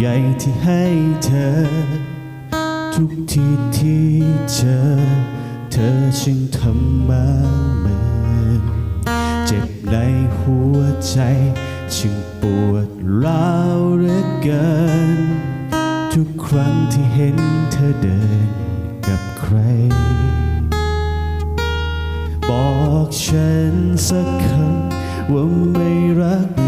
ที่ให้เธอ ทุกทีที่เจอ เธอช่างทำมาเหมือนเจ็บในหัวใจช่างปวดร้าวเหลือเกิน ทุกครั้งที่เห็นเธอเดินกับใคร บอกฉันสักคำว่าไม่รัก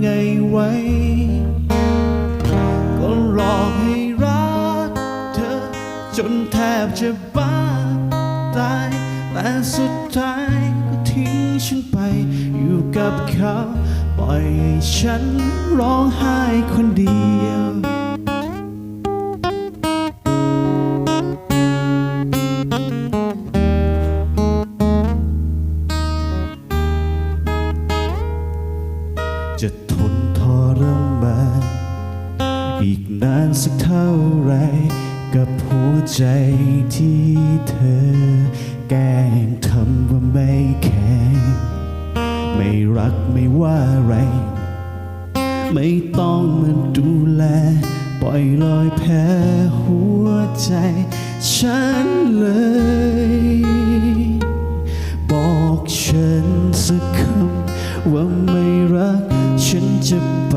ไงไว้ ก็หลอกให้รักเธอ จนแทบจะบ้าตาย แต่สุดท้ายก็ทิ้งฉันไป อยู่กับเขา ปล่อยให้ฉันร้องไห้คนเดียว อีกนานสักเท่าไร กับหัวใจที่เธอ แกล้งทำว่าไม่แข็งไม่รักไม่ว่าไร ไม่ต้องมาดูแล ปล่อยลอยแพ้หัวใจฉันเลย บอกฉันสักคำว่าไม่รัก ฉันจะไป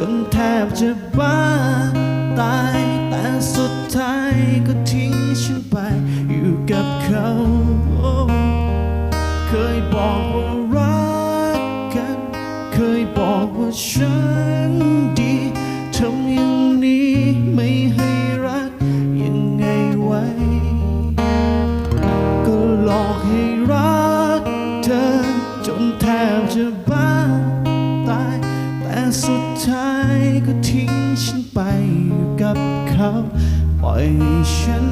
จนแทบจะบ้าตายแต่สุดท้ายก็ทิ้งฉันไปอยู่กับเขา เคยบอกว่ารักกัน เคยบอกว่าฉันดีทำอย่างนี้ไม่ให้รักยังไงไว้ ก็หลอกให้รักเธอจนแทบจะบ้า สุดท้ายก็ทิ้งฉันไปอยู่กับเขา ปล่อยให้ฉัน